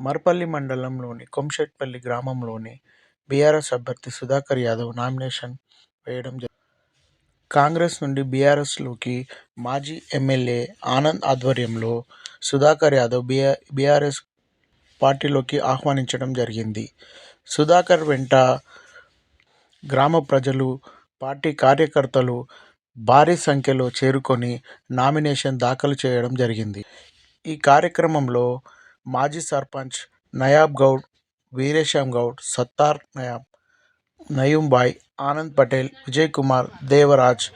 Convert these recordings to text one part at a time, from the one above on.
మర్పల్లి మండలంలోని కొంషెట్పల్లి గ్రామంలోని బీఆర్ఎస్ అభ్యర్థి సుధాకర్ యాదవ్ నామినేషన్ వేయడం జరిగింది. కాంగ్రెస్ నుండి బీఆర్ఎస్లోకి మాజీ ఎమ్మెల్యే ఆనంద్ ఆధ్వర్యంలో సుధాకర్ యాదవ్ బీఆర్ బీఆర్ఎస్ పార్టీలోకి ఆహ్వానించడం జరిగింది. సుధాకర్ వెంట గ్రామ ప్రజలు, పార్టీ కార్యకర్తలు భారీ సంఖ్యలో చేరుకొని నామినేషన్ దాఖలు చేయడం జరిగింది. ఈ కార్యక్రమంలో మాజీ సర్పంచ్ నయాబ్ గౌడ్, వీరేశం గౌడ్, సత్తార్ నయాబ్ నయూంబాయ్ ఆనంద్ పటేల్, విజయ్ కుమార్ దేవరాజ్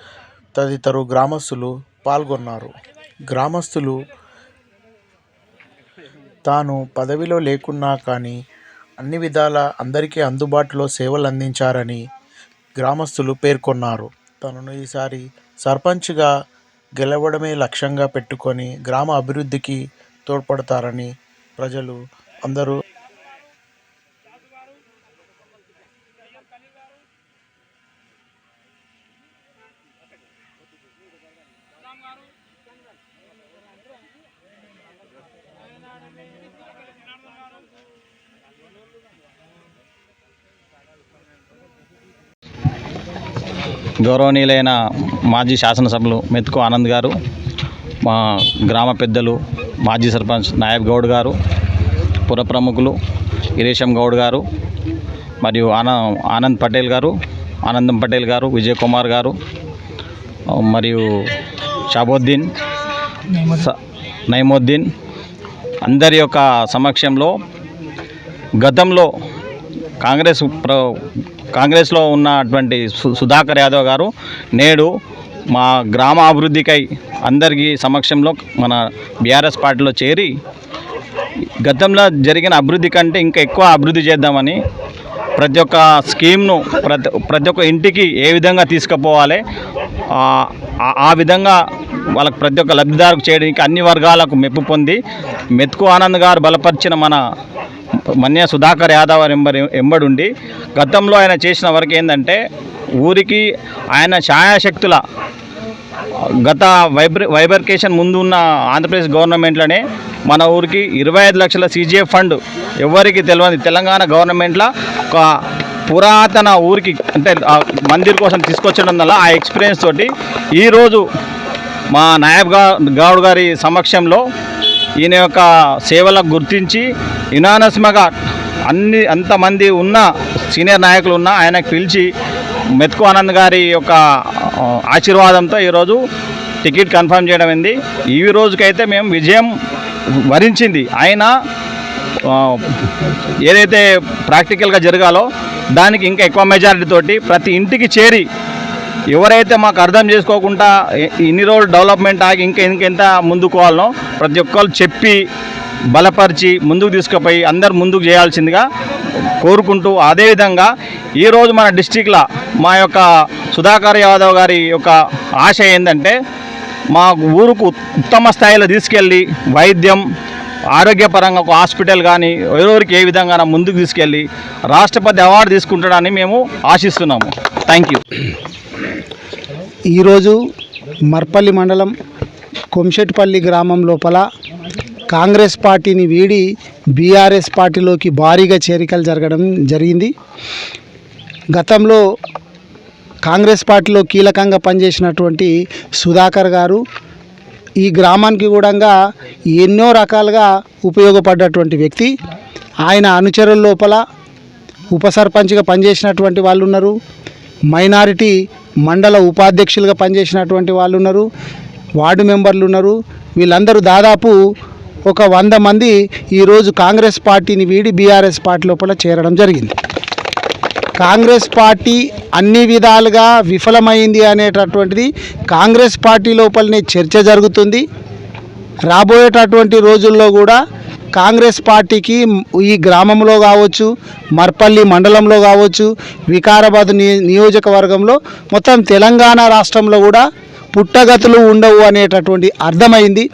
తదితరు గ్రామస్తులు పాల్గొన్నారు. గ్రామస్తులు తాను పదవిలో లేకున్నా కానీ అన్ని విధాలా అందరికీ అందుబాటులో సేవలు అందించారని గ్రామస్తులు పేర్కొన్నారు. తనను ఈసారి సర్పంచ్గా గెలవడమే లక్ష్యంగా పెట్టుకొని గ్రామ అభివృద్ధికి తోడ్పడతారని ప్రజలు అందరూ. గౌరవనీయులైన మాజీ శాసనసభ్యులు మెతుకు ఆనంద్ గారు మా గ్రామ పెద్దలు మాజీ సర్పంచ్ నాయబ్ గౌడ్ గారు పుర ప్రముఖులు ఇరేషం గౌడ్ గారు మరియు ఆన ఆనంద్ పటేల్ గారు ఆనందం పటేల్ గారు విజయ్ కుమార్ గారు మరియు షాబుద్దీన్ స- అందరి యొక్క సమక్షంలో గతంలో కాంగ్రెస్ ప్ర కాంగ్రెస్లో ఉన్నటువంటి సు సుధాకర్ యాదవ్ గారు నేడు మా గ్రామ అభివృద్ధికై అందరికీ సమక్షంలో మన బీఆర్ఎస్ పార్టీలో చేరి గతంలో జరిగిన అభివృద్ధి కంటే ఇంకా ఎక్కువ అభివృద్ధి చేద్దామని ప్రతి ఒక్క స్కీమ్ను ప్రతి ప్రతి ఒక్క ఇంటికి ఏ విధంగా తీసుకుపోవాలి ఆ విధంగా వాళ్ళకి ప్రతి ఒక్క లబ్ధిదారుకు చేయడానికి అన్ని వర్గాలకు మెప్పు పొంది మెతుకు ఆనంద్ గారు బలపరిచిన మన మన్య సుధాకర్ యాదవ్ ఎంబడి ఎంబడుండి గతంలో ఆయన చేసిన వరకు ఏంటంటే ఊరికి ఆయన ఛాయాశక్తుల గత వైబ్ర వైబర్కేషన్ ముందు ఉన్న ఆంధ్రప్రదేశ్ గవర్నమెంట్లోనే మన ఊరికి ఇరవై ఐదు లక్షల సీజీఎఫ్ ఫండ్ ఎవరికి తెలియదు తెలంగాణ గవర్నమెంట్లో ఒక పురాతన ఊరికి అంటే మందిర్ కోసం తీసుకొచ్చడం వల్ల ఆ ఎక్స్పీరియన్స్ తోటి ఈరోజు మా నాయబ్ గౌడ్ గారి సమక్షంలో ఈయన యొక్క సేవలకు గుర్తించి యునానస్మగా అన్ని అంతమంది ఉన్న సీనియర్ నాయకులు ఉన్న ఆయనకు పిలిచి మెతుకు ఆనంద్ గారి యొక్క ఆశీర్వాదంతో ఈరోజు టికెట్ కన్ఫర్మ్ చేయడం అయింది ఈ రోజుకైతే మేము విజయం వరించింది. ఆయన ఏదైతే ప్రాక్టికల్గా జరగాలో దానికి ఇంకా ఎక్కువ మెజారిటీ తోటి ప్రతి ఇంటికి చేరి ఎవరైతే మాకు అర్థం చేసుకోకుండా ఇన్ని రోజులు డెవలప్మెంట్ ఆగి ఇంకా ఇంకెంత ముందుకోవాలనో ప్రతి ఒక్కరు చెప్పి బలపరిచి ముందుకు తీసుకుపోయి అందరు ముందుకు చేయాల్సిందిగా కోరుకుంటూ అదేవిధంగా ఈరోజు మన డిస్టిక్లో మా యొక్క సుధాకర్ యాదవ్ గారి యొక్క ఆశ ఏంటంటే మా ఊరుకు ఉత్తమ స్థాయిలో తీసుకెళ్ళి వైద్యం ఆరోగ్యపరంగా ఒక హాస్పిటల్ కానీ ఎవరెవరికి ఏ విధంగా ముందుకు తీసుకెళ్ళి రాష్ట్రపతి అవార్డు తీసుకుంటాడని మేము ఆశిస్తున్నాము. థ్యాంక్ యూ ఈరోజు మర్పల్లి మండలం కొంషెట్పల్లి గ్రామం లోపల కాంగ్రెస్ పార్టీని వీడి బీఆర్ఎస్ పార్టీలోకి భారీగా చేరికలు జరగడం జరిగింది. గతంలో కాంగ్రెస్ పార్టీలో కీలకంగా పనిచేసినటువంటి సుధాకర్ గారు ఈ గ్రామానికి కూడా ఎన్నో రకాలుగా ఉపయోగపడ్డటువంటి వ్యక్తి. ఆయన అనుచరుల లోపల ఉప సర్పంచ్గా పనిచేసినటువంటి వాళ్ళు ఉన్నారు మైనారిటీ మండల ఉపాధ్యక్షులుగా పనిచేసినటువంటి వాళ్ళు ఉన్నారు వార్డు మెంబర్లు ఉన్నారు. వీళ్ళందరూ దాదాపు ఒక వంద మంది ఈరోజు కాంగ్రెస్ పార్టీని వీడి బీఆర్ఎస్ పార్టీ లోపల చేరడం జరిగింది. కాంగ్రెస్ పార్టీ అన్ని విధాలుగా విఫలమైంది అనేటటువంటిది కాంగ్రెస్ పార్టీ లోపలనే చర్చ జరుగుతుంది. రాబోయేటటువంటి రోజుల్లో కూడా కాంగ్రెస్ పార్టీకి ఈ గ్రామంలో కావచ్చు మర్పల్లి మండలంలో కావచ్చు వికారాబాద్ నియోజకవర్గంలో మొత్తం తెలంగాణ రాష్ట్రంలో కూడా పుట్టగతులు ఉండవు అనేటటువంటి అర్థమైంది.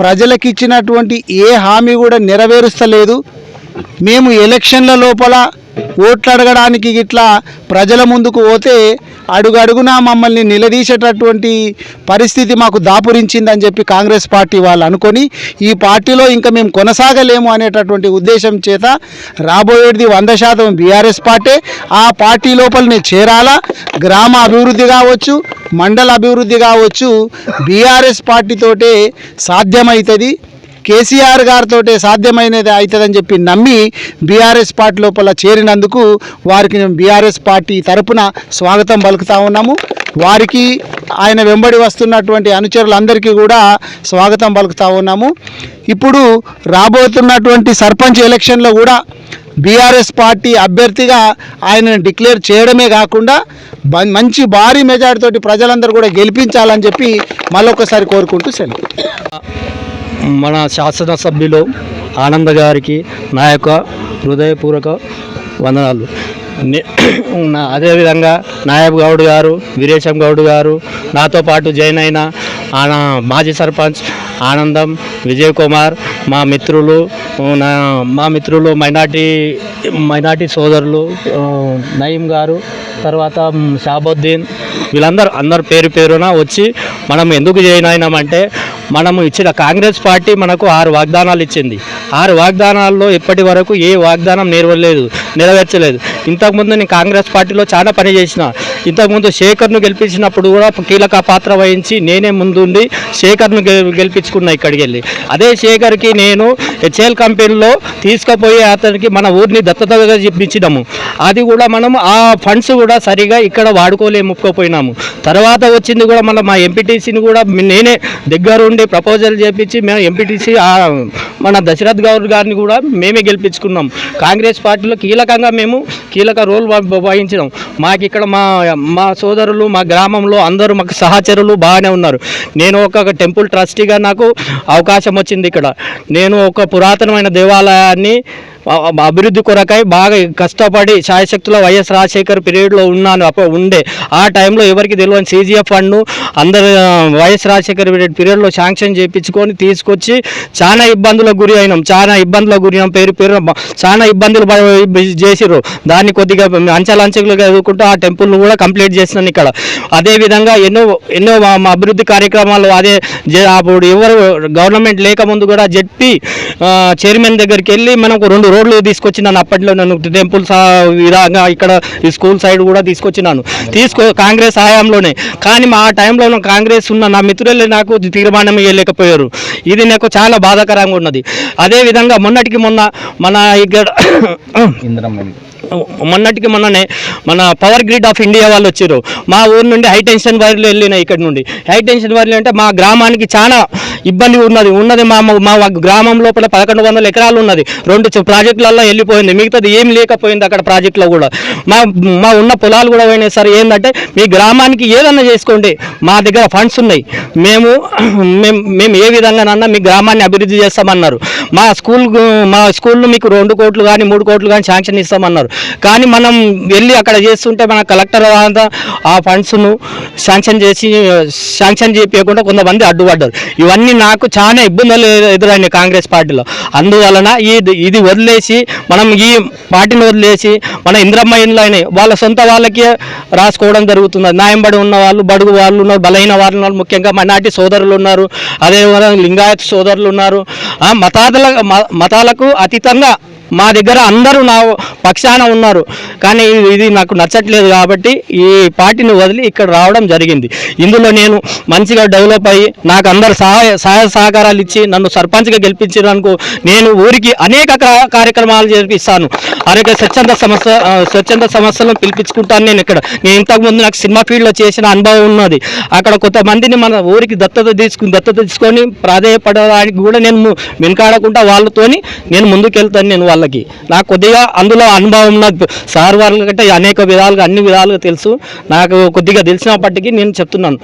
ప్రజలకు ఇచ్చినటువంటి ఏ హామీ కూడా నెరవేరుస్తలేదు. మేము ఎలక్షన్ల లోపల ఓట్లు అడగడానికి ఇట్లా ప్రజల ముందుకు పోతే అడుగడుగునా మమ్మల్ని నిలదీసేటటువంటి పరిస్థితి మాకు దాపురించిందని చెప్పి కాంగ్రెస్ పార్టీ వాళ్ళు అనుకొని ఈ పార్టీలో ఇంకా మేము కొనసాగలేము అనేటటువంటి ఉద్దేశం చేత రాబోయేది వంద శాతం బీఆర్ఎస్ పార్టీ. ఆ పార్టీ లోపలనే చేరాలా గ్రామ అభివృద్ధి కావచ్చు మండల అభివృద్ధి కావచ్చు బీఆర్ఎస్ పార్టీతోటే సాధ్యమవుతుంది కేసీఆర్ గారితో సాధ్యమైనది అవుతుందని చెప్పి నమ్మి బీఆర్ఎస్ పార్టీ లోపల చేరినందుకు వారికి మేము బీఆర్ఎస్ పార్టీ తరపున స్వాగతం పలుకుతా ఉన్నాము. వారికి ఆయన వెంబడి వస్తున్నటువంటి అనుచరులందరికీ కూడా స్వాగతం పలుకుతా ఉన్నాము. ఇప్పుడు రాబోతున్నటువంటి సర్పంచ్ ఎలక్షన్లో కూడా బీఆర్ఎస్ పార్టీ అభ్యర్థిగా ఆయనను డిక్లేర్ చేయడమే కాకుండా మంచి భారీ మెజార్టీతోటి ప్రజలందరూ కూడా గెలిపించాలని చెప్పి మళ్ళొకసారి కోరుకుంటూ సెలవు. మన శాసనసభ్యులు ఆనంద్ గారికి నా యొక్క హృదయపూర్వక వందనాలు. అదేవిధంగా నాయబ్ గౌడ్ గారు వీరేశం గౌడ్ గారు నాతో పాటు జాయిన్ అయిన మాజీ సర్పంచ్ ఆనందం విజయ్ కుమార్ మా మిత్రులు నా మా మిత్రులు మైనార్టీ మైనార్టీ సోదరులు నయీం గారు తర్వాత షాబుద్దీన్ వీళ్ళందరూ అందరు పేరు పేరున వచ్చి మనం ఎందుకు జాయిన్ అయినామంటే మనము ఇచ్చిన కాంగ్రెస్ పార్టీ మనకు ఆరు వాగ్దానాలు ఇచ్చింది. ఆరు వాగ్దానాల్లో ఇప్పటి వరకు ఏ వాగ్దానం నెరవేరలేదు నెరవేర్చలేదు. ఇంతకుముందు నేను కాంగ్రెస్ పార్టీలో చాలా పని చేసిన. ఇంతకుముందు శేఖర్ను గెలిపించినప్పుడు కూడా కీలక పాత్ర వహించి నేనే ముందుండి శేఖర్ను గెలిపించుకున్నా ఇక్కడికి వెళ్ళి. అదే శేఖర్కి నేను హెచ్ఎల్ కంపెనీలో తీసుకుపోయి అతనికి మన ఊరిని దత్తతగా చెప్పించినాము అది కూడా మనం ఆ ఫండ్స్ కూడా సరిగా ఇక్కడ వాడుకోలేముకోపోయినాము తర్వాత వచ్చింది కూడా మన మా ఎంపీటీసీని కూడా నేనే దగ్గరుండి ప్రపోజల్ చేపించి మేము ఎంపీటీసీ మన దశరథ్ గౌర్ గారిని కూడా మేమే గెలిపించుకున్నాం. కాంగ్రెస్ పార్టీలో కీలకంగా మేము కీలక రోల్ వ- వహించినాం. మాకు ఇక్కడ మా మా సోదరులు మా గ్రామంలో అందరూ మాకు సహచరులు బాగానే ఉన్నారు. నేను ఒక టెంపుల్ ట్రస్టీగా నాకు అవకాశం వచ్చింది ఇక్కడ. నేను ఒక పురాతనమైన దేవాలయాన్ని అభివృద్ధి కొరకై బాగా కష్టపడి శాయశక్తుల వైఎస్ రాజశేఖర్ పీరియడ్లో ఉన్నాను. అప్పుడు ఉండే ఆ టైంలో ఎవరికి తెలియని సీజీఎఫ్ ఫండ్ను అందరు వైఎస్ రాజశేఖర్ పీరియడ్ పీరియడ్లో శాంక్షన్ చేయించుకొని తీసుకొచ్చి చాలా ఇబ్బందులకు గురి అయినాం. చాలా ఇబ్బందులకు గురి అయినాం. పేరు పేరు చాలా ఇబ్బందులు చేసిర్రు. దాన్ని కొద్దిగా అంచెలంచెలుగా ఎదుర్కొంటూ ఆ టెంపుల్ను కూడా కంప్లీట్ చేసినాను ఇక్కడ. అదేవిధంగా ఎన్నో ఎన్నో మా అభివృద్ధి కార్యక్రమాలు అదే అప్పుడు ఎవరు గవర్నమెంట్ లేకముందు కూడా జెడ్పీ చైర్మన్ దగ్గరికి వెళ్ళి మనకు రెండు రోడ్లు తీసుకొచ్చినాను. అప్పట్లో నన్ను టెంపుల్స్ విధంగా ఇక్కడ ఈ స్కూల్ సైడ్ కూడా తీసుకొచ్చినాను. తీసుకో కాంగ్రెస్ హయాంలోనే. కానీ మా ఆ టైంలో కాంగ్రెస్ ఉన్న నా మిత్రులే నాకు తీర్మానం ఇవ్వలేకపోయారు ఇది నాకు చాలా బాధాకరంగా ఉన్నది. అదేవిధంగా మొన్నటికి మొన్న మన ఇక్కడ మొన్నటికి మొన్ననే మన పవర్ గ్రిడ్ ఆఫ్ ఇండియా వాళ్ళు వచ్చారు. మా ఊరు నుండి హై టెన్షన్ వైర్లు వెళ్ళినాయి ఇక్కడ నుండి. హై టెన్షన్ వైర్లు అంటే మా గ్రామానికి చాలా ఇబ్బంది ఉన్నది. ఉన్నది మా మా గ్రామం లోపల పదకొండు వందల ఎకరాలు ఉన్నది. రెండు ప్రాజెక్టులలో వెళ్ళిపోయింది. మిగతాది ఏం లేకపోయింది అక్కడ ప్రాజెక్టులో కూడా. మా మా ఉన్న పొలాలు కూడా పోయినాయి. సార్ ఏంటంటే మీ గ్రామానికి ఏదన్నా చేసుకోండి. మా దగ్గర ఫండ్స్ ఉన్నాయి. మేము మేము మేము ఏ విధంగానన్నా మీ గ్రామాన్ని అభివృద్ధి చేస్తామన్నారు. మా స్కూల్ మా స్కూల్లో మీకు రెండు కోట్లు కానీ మూడు కోట్లు కానీ శాంక్షన్ ఇస్తామన్నారు. కానీ మనం వెళ్ళి అక్కడ చేస్తుంటే మన కలెక్టర్ అంతా ఆ ఫండ్స్ను శాంక్షన్ చేసి శాంక్షన్ చేయకుండా కొంతమంది అడ్డుపడ్డారు. ఇవన్నీ నాకు చాలా ఇబ్బందులు ఎదురైనాయి కాంగ్రెస్ పార్టీలో. అందువలన ఇది ఇది వదిలేసి మనం ఈ పార్టీని వదిలేసి మన ఇంద్రమ్మ ఇండ్లు అయినాయి. వాళ్ళ సొంత వాళ్ళకే రాసుకోవడం జరుగుతుంది. నాయంబడి ఉన్న వాళ్ళు బడుగు వాళ్ళు ఉన్నారు బలహీన వాళ్ళు ఉన్నారు ముఖ్యంగా మైనార్టీ సోదరులు ఉన్నారు. అదేవిధంగా లింగాయత్ సోదరులు ఉన్నారు. ఆ మతాల మతాలకు అతీతంగా మా దగ్గర అందరూ నా పక్షాన ఉన్నారు. కానీ ఇది- నాకు నచ్చట్లేదు కాబట్టి ఈ పార్టీని వదిలి ఇక్కడ రావడం జరిగింది. ఇందులో నేను మంచిగా డెవలప్ అయ్యి నాకు అందరు సహాయ సహాయ సహకారాలు ఇచ్చి నన్ను సర్పంచ్గా గెలిపించడానికి నేను ఊరికి అనేక కార్యక్రమాలు జరిపిస్తాను. అనేక స్వచ్ఛంద సమస్య స్వచ్ఛంద సమస్యలను పిలిపించుకుంటాను నేను ఇక్కడ. నేను ఇంతకుముందు నాకు సినిమా ఫీల్డ్లో చేసిన అనుభవం ఉన్నది. అక్కడ కొంతమందిని మన ఊరికి దత్తత తీసుకుని దత్తత తీసుకొని ప్రాధాయపడడానికి కూడా నేను వెనుకాడకుండా వాళ్ళతోని నేను ముందుకెళ్తాను నేను వాళ్ళ వాళ్ళకి. నాకు కొద్దిగా అందులో అనుభవం నాకు సార్ వాళ్ళ కంటే అనేక విధాలుగా అన్ని విధాలుగా తెలుసు. నాకు కొద్దిగా తెలిసినప్పటికీ నేను చెప్తున్నాను.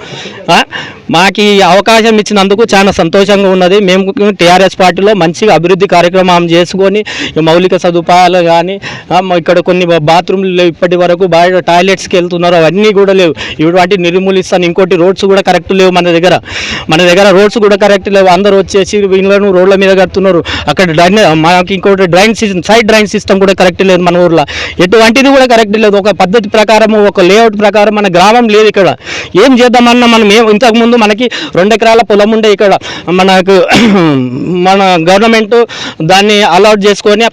మాకు ఈ అవకాశం ఇచ్చినందుకు చాలా సంతోషంగా ఉన్నది. మేము టీఆర్ఎస్ పార్టీలో మంచిగా అభివృద్ధి కార్యక్రమం చేసుకొని మౌలిక సదుపాయాలు కానీ ఇక్కడ కొన్ని బాత్రూమ్లు లేవు ఇప్పటి వరకు బయట టాయిలెట్స్కి వెళ్తున్నారు. అవన్నీ కూడా లేవు. ఇటువంటి నిర్మూలిస్తాను ఇంకోటి రోడ్స్ కూడా కరెక్ట్ లేవు మన దగ్గర. మన దగ్గర రోడ్స్ కూడా కరెక్ట్ లేవు. అందరూ వచ్చేసి వీళ్ళను రోడ్ల మీద కడుతున్నారు. అక్కడ డ్రైన్ మాకు ఇంకోటి డ్రైన్స్ సైడ్ డ్రైన్ సిస్టమ్ కూడా కరెక్ట్ లేదు మన ఊర్లో. ఎటువంటిది కూడా కరెక్ట్ లేదు. ఒక పద్ధతి ప్రకారం ఒక లేఅవుట్ ప్రకారం మన గ్రామం లేదు ఇక్కడ. ఏం చేద్దామన్నా మనం ఏం ఇంతకుముందు మనకి రెండు ఎకరాల పొలం ఉండే ఇక్కడ. మనకు మన గవర్నమెంట్ దాన్ని అలౌట్ చేసుకొని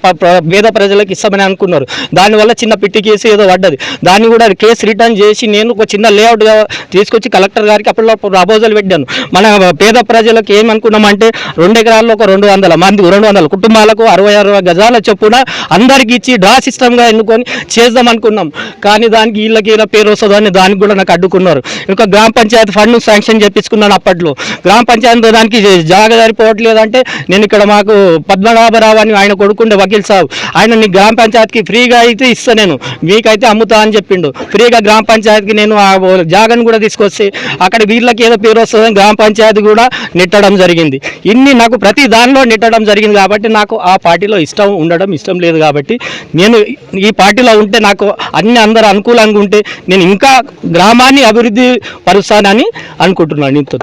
పేద ప్రజలకు ఇస్తామని అనుకున్నారు. దానివల్ల చిన్న పిట్టి కేసు ఏదో పడ్డది. దాన్ని కూడా కేసు రిటర్న్ చేసి నేను ఒక చిన్న లేఅవుట్ తీసుకొచ్చి కలెక్టర్ గారికి అప్పుడు ప్రపోజల్ పెట్టాను. మన పేద ప్రజలకు ఏమనుకున్నామంటే రెండు ఎకరాల్లో ఒక రెండు వందల మంది రెండు వందల కుటుంబాలకు అరవై అరవై గజాల చొప్పున అందరికి ఇచ్చి డ్రా సిస్టమ్గా ఎన్నుకొని చేద్దాం అనుకున్నాం. కానీ దానికి వీళ్ళకి ఇలా పేరు వస్తుందని దానికి కూడా నాకు అడ్డుకున్నారు. ఇంకా గ్రామ పంచాయతీ ఫండ్ శాంక్షన్ చేపించుకున్నాను అప్పట్లో. గ్రామ పంచాయతీ దానికి జాగదారిపోవట్లేదంటే నేను ఇక్కడ మాకు పద్మనాభరావు అని ఆయన కొడుకుండే వకీల్ సాబ్ ఆయన నీ గ్రామ పంచాయతీకి ఫ్రీగా అయితే ఇస్తా నేను. మీకైతే అమ్ముతా అని చెప్పిండు. ఫ్రీగా గ్రామ పంచాయతీకి నేను ఆ జాగను కూడా తీసుకొచ్చి అక్కడ వీళ్ళకి ఏదో పేరు వస్తుందని గ్రామ పంచాయతీ కూడా నెట్టడం జరిగింది. ఇన్ని నాకు ప్రతి దానిలో నెట్టడం జరిగింది కాబట్టి నాకు ఆ పార్టీలో ఇష్టం ఉండడం ఇష్టం లేదు కాబట్టి నేను ఈ పార్టీలో ఉంటే నాకు అన్ని అందరూ అనుకూలంగా ఉంటే నేను ఇంకా గ్రామాన్ని అభివృద్ధి పరుస్తానని అనుకుంటున్నాను. ఇంత